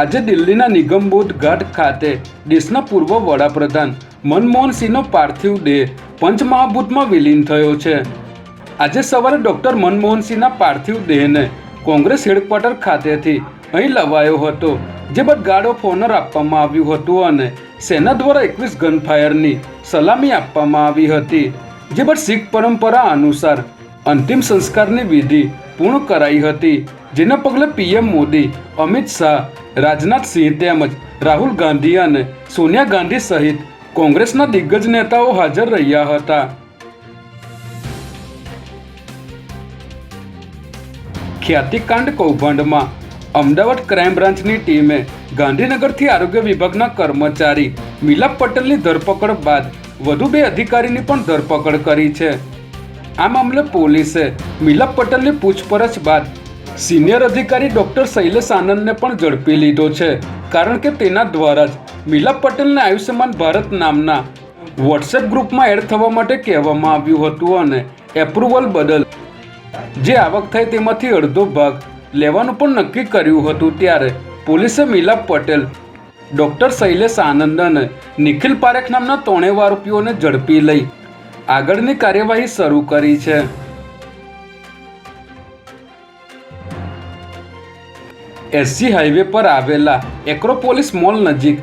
આજે દિલ્હીના નિગમબોધ ઘાટ ખાતે દેશના પૂર્વ વડાપ્રધાન મનમોહનસિંહનો પાર્થિવ દેહ પંચમહાભૂતમાં વિલીન થયો છે. આજે સવારે ડૉક્ટર મનમોહનસિંહના પાર્થિવ દેહને કોંગ્રેસ હેડક્વાર્ટર ખાતેથી અહીં લવાયો હતો, જે બાદ ગાર્ડ ઓફ ઓનર આપવામાં આવ્યું હતું અને સેના દ્વારા એકવીસ ગનફાયરની સલામી આપવામાં આવી હતી, જે બાદ શીખ પરંપરા અનુસાર અંતિમ સંસ્કારની વિધિ પૂર્ણ કરાઈ હતી, જેના પગલે પીએમ મોદી, અમિત શાહ રાજનાથસિંહ તેમજ રાહુલ ગાંધી અને સોનિયા ગાંધી સહિત કોંગ્રેસના દિગ્ગજ નેતાઓ હાજર રહ્યા હતા. ખ્યાતિકાંડ કૌભાંડમાં અમદાવાદ ક્રાઇમ બ્રાન્ચની ટીમે ગાંધીનગરથી આરોગ્ય વિભાગના કર્મચારી મિલાપ પટેલની ધરપકડ બાદ વધુ બે અધિકારીની પણ ધરપકડ કરી છે. આ મામલે પોલીસે મિલાપ પટેલની પૂછપરછ બાદ સિનિયર અધિકારી ડોક્ટર શૈલેષ આનંદને પણ ઝડપી લીધો છે, કારણ કે તેના દ્વારા જ મિલા પટેલને આયુષ્યમાન ભારત નામના વોટ્સએપ ગ્રુપમાં એડ થવા માટે કહેવામાં આવ્યું હતું અને એપ્રુવલ બદલ જે આવક થાય તેમાંથી અડધો ભાગ લેવાનું પણ નક્કી કર્યું હતું. ત્યારે પોલીસે મિલા પટેલ, ડોક્ટર શૈલેષ આનંદ અને નિખિલ પારેખ નામના ત્રણેય આરોપીઓને ઝડપી લઈ આગળની કાર્યવાહી શરૂ કરી છે. એસજી હાઈવે પર આવેલા એક્રોપોલિસ મોલ નજીક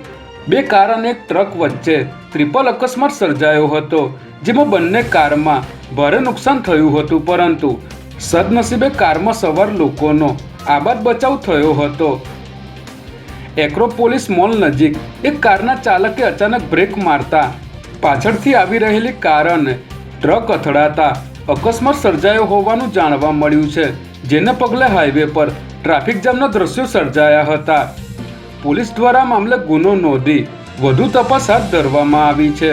બે કાર અને એક ટ્રક વચ્ચે ટ્રિપલ અકસ્માત સર્જાયો હતો, જેમાં બંને કારમાં ભારે નુકસાન થયું હતું, પરંતુ સદનસીબે કારમાં સવાર લોકોનો આબાદ બચાવ થયો હતો. એક્રોપોલિસ મોલ નજીક એક કારના ચાલકે અચાનક બ્રેક મારતા પાછળથી આવી રહેલી કાર અને ટ્રક અથડાતા અકસ્માત સર્જાયો હોવાનું જાણવા મળ્યું છે, જેને પગલે હાઈવે પર ટ્રાફિક જામના દ્રશ્યો સર્જાયા હતા. પોલીસ દ્વારા મામલે ગુનો નોંધી વધુ તપાસ હાથ ધરવામાં આવી છે.